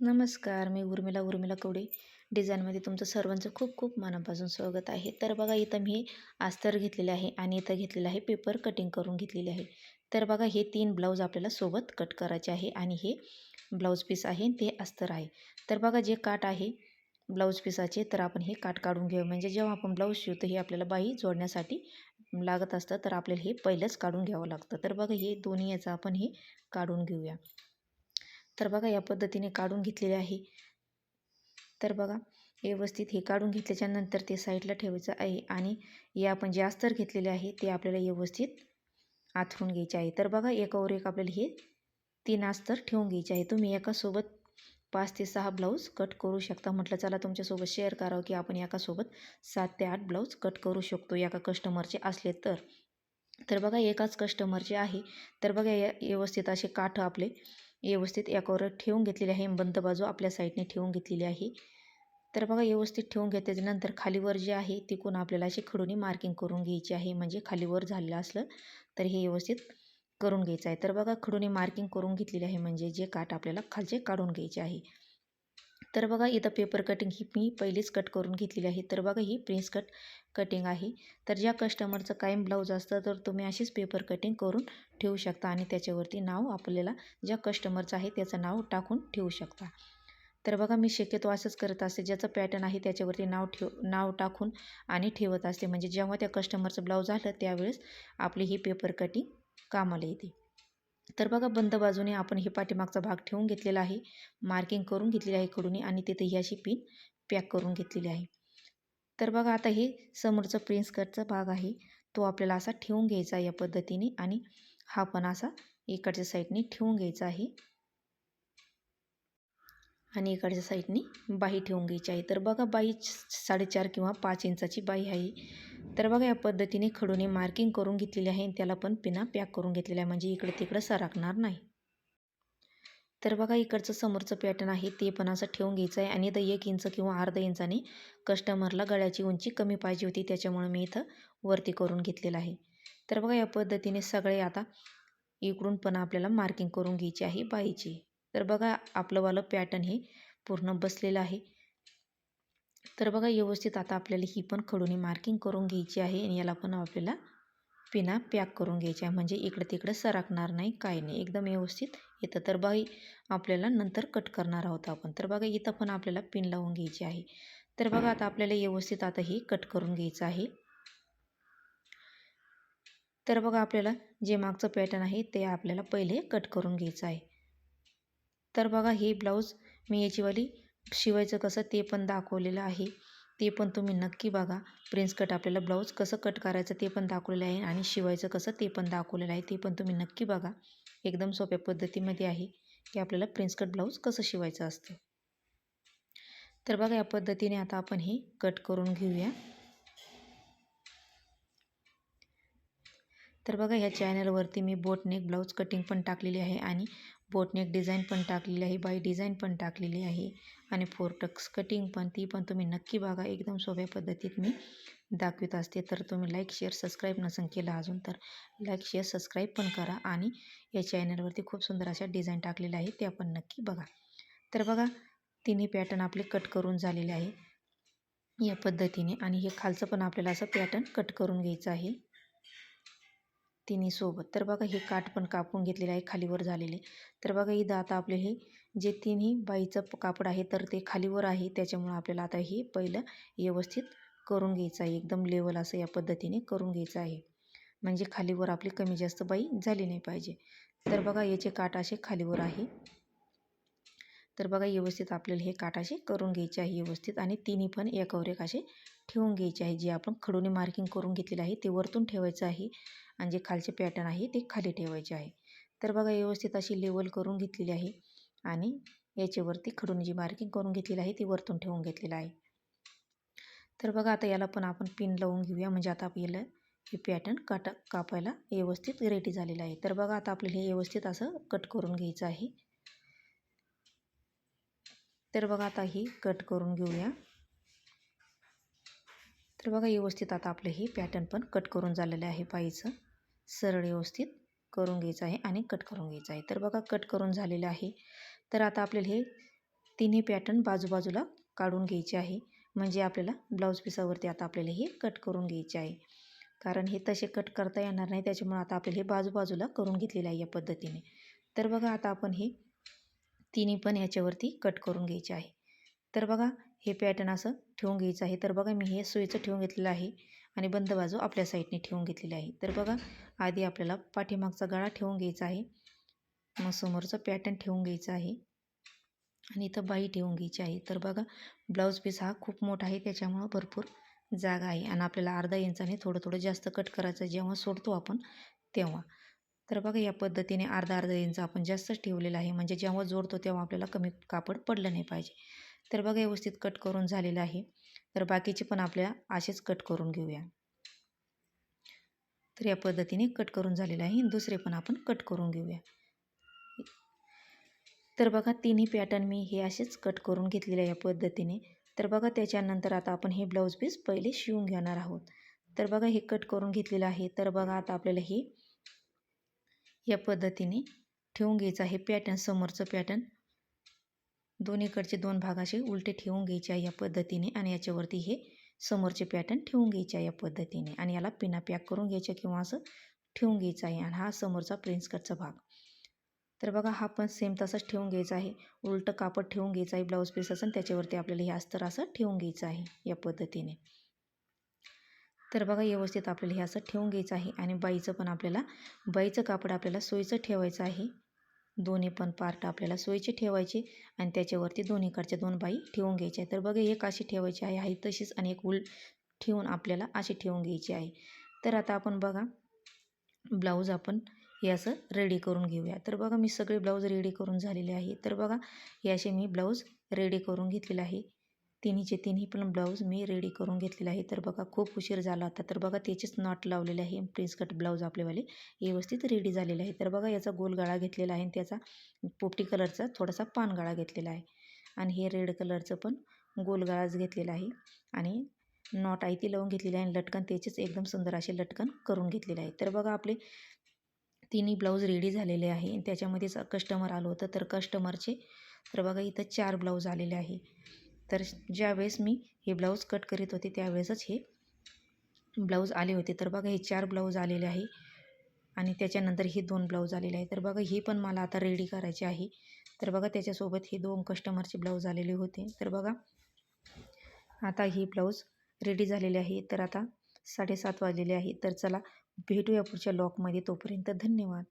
नमस्कार मी उर्मिला उर्मिला कवडे. डिझाईनमध्ये तुमचं सर्वांचं खूप खूप मनापासून स्वागत आहे. तर बघा इथं मी अस्तर घेतलेले आहे आणि इथं घेतलेलं आहे पेपर कटिंग करून घेतलेले आहे. तर बघा हे तीन ब्लाऊज आपल्याला सोबत कट करायचे आहे आणि हे ब्लाऊज पीस आहे ते अस्तर आहे. तर बघा जे काट आहे ब्लाऊज पीसाचे तर आपण हे काट काढून घेऊ. म्हणजे जेव्हा आपण ब्लाऊज शिवतो हे आपल्याला बाई जोडण्यासाठी लागत असतं तर आपल्याला हे पहिलंच काढून घ्यावं लागतं. तर बघा हे दोन्ही याचं आपण हे काढून घेऊया. तर बघा या पद्धतीने काढून घेतलेले आहे. तर बघा व्यवस्थित हे काढून घेतल्याच्या नंतर ते साईडला ठेवायचं आहे आणि हे आपण जे अस्तर घेतलेले आहे ते आपल्याला व्यवस्थित आथरून घ्यायचे आहे. तर बघा एकावर एक आपल्याला हे तीन अस्तर ठेवून घ्यायचे आहे. तुम्ही एकासोबत पाच ते सहा ब्लाऊज कट करू शकता. म्हटलं चला तुमच्यासोबत शेअर करावं की आपण एकासोबत सात ते आठ ब्लाऊज कट करू शकतो एका कस्टमरचे असले तर. तर बघा एकाच कस्टमरचे आहे. तर बघा व्यवस्थित असे काठ आपले व्यवस्थित एकावर ठेवून घेतलेली आहे. बंद बाजू आपल्या साईडने ठेवून घेतलेली आहे. तर बघा व्यवस्थित ठेवून घेतल्याच्यानंतर खालीवर जे आहे तिकून आपल्याला अशी खडूनी मार्किंग करून घ्यायची आहे. म्हणजे खालीवर झालेलं असलं तर हे व्यवस्थित करून घ्यायचं आहे. तर बघा खडूने मार्किंग करून घेतलेली आहे. म्हणजे जे काठ आपल्याला खालचे काढून घ्यायचे आहे. तर बघा इथं पेपर कटिंग ही मी पहिलीच कट करून घेतलेली आहे. तर बघा ही प्रिन्स कट कटिंग आहे. तर ज्या कस्टमरचं कायम ब्लाऊज असतं तर तुम्ही अशीच पेपर कटिंग करून ठेवू शकता आणि त्याच्यावरती नाव आपल्याला ज्या कस्टमरचं आहे त्याचं नाव टाकून ठेवू शकता. तर बघा मी शक्यतो असंच करत असते. ज्याचं पॅटर्न आहे त्याच्यावरती नाव ठेव नाव टाकून आणि ठेवत असते. म्हणजे जेव्हा त्या कस्टमरचं ब्लाऊज आलं त्यावेळेस आपली ही पेपर कटिंग कामाला येते. तर बघा बंद बाजूने आपण हे पाठीमागचा भाग ठेवून घेतलेला आहे. मार्किंग करून घेतलेली आहे कडून आणि तिथे ही अशी पिन पॅक करून घेतलेली आहे. तर बघा आता हे समोरचं प्रिन्स कटचा भाग आहे. तो आपल्याला असा ठेवून घ्यायचा या पद्धतीने आणि हा पण असा इकडच्या साईडने ठेवून घ्यायचा आहे. आणि इकडच्या साईडने बाही ठेवून घ्यायची आहे. तर बघा बाई साडेचार किंवा पाच इंचाची बाई आहे. तर बघा या पद्धतीने खडूने मार्किंग करून घेतलेली आहे आणि त्याला पण पिना पॅक करून घेतलेला आहे. म्हणजे इकडे तिकडं सरकणार नाही. तर बघा इकडचं समोरचं पॅटर्न आहे ते पण असं ठेवून घ्यायचं आहे. आणि इथं एक इंच किंवा अर्धा इंचाने कस्टमरला गळ्याची उंची कमी पाहिजे होती. त्याच्यामुळे मी इथं वरती करून घेतलेलं आहे. तर बघा या पद्धतीने सगळे आता इकडून पण आपल्याला मार्किंग करून घ्यायची आहे बाईची. तर बघा आपलंवालं पॅटर्न हे पूर्ण बसलेलं आहे. तर बघा व्यवस्थित आता आपल्याला ही पण खडूनी मार्किंग करून घ्यायची आहे आणि याला पण आपल्याला पिना पॅक करून घ्यायची आहे. म्हणजे इकडं तिकडं सरकणार नाही काही नाही. एकदम व्यवस्थित. येतं तर बाई आपल्याला नंतर कट करणार आहोत आपण. तर बघा इथं पण आपल्याला पिन लावून घ्यायची आहे. तर बघा आता आपल्याला व्यवस्थित आता हे कट करून घ्यायचं आहे. तर बघा आपल्याला जे मागचं पॅटर्न आहे ते आपल्याला पहिले कट करून घ्यायचं आहे. तर बघा हे ब्लाऊज मी याचीवाली शिवायचं कसं ते पण दाखवलेलं आहे. ते पण तुम्ही नक्की बघा. प्रिन्स कट आपल्याला ब्लाऊज कसं कट करायचं ते पण दाखवलेलं आहे आणि शिवायचं कसं ते पण दाखवलेलं आहे. ते पण तुम्ही नक्की बघा. एकदम सोप्या पद्धतीमध्ये आहे की आपल्याला प्रिन्स कट ब्लाऊज कसं शिवायचं असतं. तर बघा या पद्धतीने आता आपण हे कट करून घेऊया. तर बघा ह्या चॅनलवरती मी बोटनेक ब्लाऊज कटिंग पण टाकलेली आहे आणि बोटनेक डिझाईन पण टाकलेली आहे बाई डिझाईन पण टाकलेली आहे आणि फोर टक्स कटिंग पण ती पण तुम्ही नक्की बघा एकदम सोप्या पद्धतीत मी दाखवित असते. तर तुम्ही लाईक शेअर सबस्क्राईब नसेल केलं अजून तर लाईक शेअर सबस्क्राईब पण करा आणि या चॅनलवरती खूप सुंदर अशा डिझाईन टाकलेल्या आहेत त्या पण नक्की बघा. तर बघा तिन्ही पॅटर्न आपले कट करून झालेले आहे या पद्धतीने आणि हे खालचं पण आपल्याला असं पॅटर्न कट करून घ्यायचं आहे. तिन्ही सोबत. तर बघा हे काठ पण कापून घेतलेले आहे खालीवर झालेले तर बघा इथं आता आपले हे जे तिन्ही बाईचं कापड आहे तर ते खालीवर आहे. त्याच्यामुळं आपल्याला आता हे पहिलं व्यवस्थित करून घ्यायचं आहे. एकदम लेवल असं या पद्धतीने करून घ्यायचं आहे. म्हणजे खालीवर आपली कमी जास्त बाई झाली नाही पाहिजे. तर बघा याचे काठ असे खालीवर आहे. तर बघा व्यवस्थित आपल्याला हे काटाशी करून घ्यायचे आहे व्यवस्थित आणि तिन्ही पण एकावर एक असे ठेवून घ्यायचे आहे. जे आपण खडूने मार्किंग करून घेतलेलं आहे ते वरतून ठेवायचं आहे आणि जे खालचे पॅटर्न आहे ते खाली ठेवायचे आहे. तर बघा व्यवस्थित अशी लेवल करून घेतलेली आहे आणि याच्यावरती खडून जी मार्किंग करून घेतलेली आहे ती वरतून ठेवून घेतलेलं आहे. तर बघा आता याला पण आपण पिन लावून घेऊया. म्हणजे आता आपल्याला हे पॅटर्न काटा कापायला व्यवस्थित रेडी झालेलं आहे. तर बघा आता आपल्याला हे व्यवस्थित असं कट करून घ्यायचं आहे. तर बघा आता ही कट करून घेऊया. तर बघा व्यवस्थित आता आपलं हे पॅटर्न पण कट करून झालेलं आहे पायीचं सरळ व्यवस्थित करून घ्यायचं आहे आणि कट करून घ्यायचं आहे. तर बघा कट करून झालेलं आहे. तर आता आपल्याला हे तिन्ही पॅटर्न बाजूबाजूला काढून घ्यायचे आहे. म्हणजे आपल्याला ब्लाऊज पिसावरती आता आपल्याला हे कट करून घ्यायचे आहे. कारण हे तसे कट करता येणार नाही त्याच्यामुळे आता आपल्याला हे बाजूबाजूला करून घेतलेलं आहे या पद्धतीने. तर बघा आता आपण हे तिन्ही पण ह्याच्यावरती कट करून घ्यायचे आहे. तर बघा हे पॅटर्न असं ठेवून घ्यायचं आहे. तर बघा मी हे सुईचं ठेवून घेतलेलं आहे आणि बंद बाजू आपल्या साईडने ठेवून घेतलेली आहे. तर बघा आधी आपल्याला पाठीमागचा गळा ठेवून घ्यायचा आहे. मग समोरचं पॅटर्न ठेवून घ्यायचं आहे आणि इथं बाई ठेवून घ्यायची आहे. तर बघा ब्लाऊज पीस हा खूप मोठा आहे त्याच्यामुळं भरपूर जागा आहे आणि आपल्याला अर्धा इंचाने थोडं थोडं जास्त कट करायचं जेव्हा सोडतो आपण तेव्हा. तर बघा या पद्धतीने अर्धा अर्धा इंच आपण जास्तच ठेवलेला आहे. म्हणजे जेव्हा जोडतो तेव्हा आपल्याला कमी कापड पडलं नाही पाहिजे. तर बघा व्यवस्थित कट करून झालेलं आहे. तर बाकीचे पण आपल्या असेच कट करून घेऊया. तर या पद्धतीने कट करून झालेलं आहे. दुसरे पण आपण कट करून घेऊया. तर बघा तिन्ही पॅटर्न मी हे असेच कट करून घेतलेले आहे या पद्धतीने. तर बघा त्याच्यानंतर आता आपण हे ब्लाऊज पीस पहिले शिवून घेणार आहोत. तर बघा हे कट करून घेतलेलं आहे. तर बघा आता आपल्याला हे या पद्धतीने ठेवून घ्यायचं आहे. पॅटर्न समोरचं पॅटर्न दोन्हीकडचे दोन भाग असे उलटे ठेवून घ्यायचे आहे या पद्धतीने आणि याच्यावरती हे समोरचे पॅटर्न ठेवून घ्यायचे आहे या पद्धतीने. आणि याला पिना पॅक करून घ्यायचे किंवा असं ठेवून घ्यायचं आहे. आणि हा समोरचा प्रिन्सकटचा भाग. तर बघा हा पण सेम तसाच ठेवून घ्यायचा आहे. उलटं कापड ठेवून घ्यायचं आहे. ब्लाऊज पीस असं त्याच्यावरती आपल्याला हे अस्तर असं ठेवून घ्यायचं आहे या पद्धतीने. तर बघा व्यवस्थित आपल्याला हे असं ठेवून घ्यायचं आहे आणि बाईचं पण आपल्याला बाईचं कापड आपल्याला सोयीचं ठेवायचं आहे. दोन्ही पण पार्ट आपल्याला सोयीचे ठेवायचे आणि त्याच्यावरती दोन्हीकडच्या दोन बाई ठेवून घ्यायच्या तर बघा एक अशी ठेवायची आहे आई तशीच आणि एक उल ठेवून आपल्याला अशी ठेवून घ्यायची आहे. तर आता आपण बघा ब्लाऊज आपण हे असं रेडी करून घेऊया. तर बघा मी सगळे ब्लाऊज रेडी करून झालेले आहे. तर बघा हे असे मी ब्लाऊज रेडी करून घेतलेले आहे. तिन्हीचे तिन्ही पण ब्लाऊज मी रेडी करून घेतलेले आहे तर बघा खूप उशीर झाला होता तर बघा त्याचेच नॉट लावलेले आहे. प्रिन्स कट ब्लाऊज आपलेवाले. व्यवस्थित रेडी झालेले आहे. तर बघा याचा गोल गळा घेतलेला आहे आणि त्याचा पोपटी कलरचा थोडासा पान गळा घेतलेला आहे. आणि हे रेड कलरचं पण गोल गळाच घेतलेला आहे. आणि नॉट आहे ती लावून घेतलेली आहे आणि लटकन त्याचेच एकदम सुंदर असे लटकन करून घेतलेले आहे. तर बघा आपले तिन्ही ब्लाऊज रेडी झालेले आहे. आणि त्याच्यामध्येच कस्टमर आलं होतं. तर कस्टमरचे तर बघा इथं चार ब्लाऊज आलेले आहे. तर ज्यावेळेस मी हे ब्लाऊज कट करीत होते त्यावेळेसच हे ब्लाऊज आले होते. तर बघा हे चार ब्लाऊज आलेले आहे आणि त्याच्यानंतर हे दोन ब्लाऊज आलेले आहे. तर बघा हे पण मला आता रेडी करायचे आहे. तर बघा त्याच्यासोबत हे दोन कस्टमरचे ब्लाऊज आलेले होते. तर बघा आता हे ब्लाऊज रेडी झालेले आहे. तर आता साडेसात वाजलेले आहे. तर चला भेटूया पुढच्या लॉकमध्ये तोपर्यंत धन्यवाद.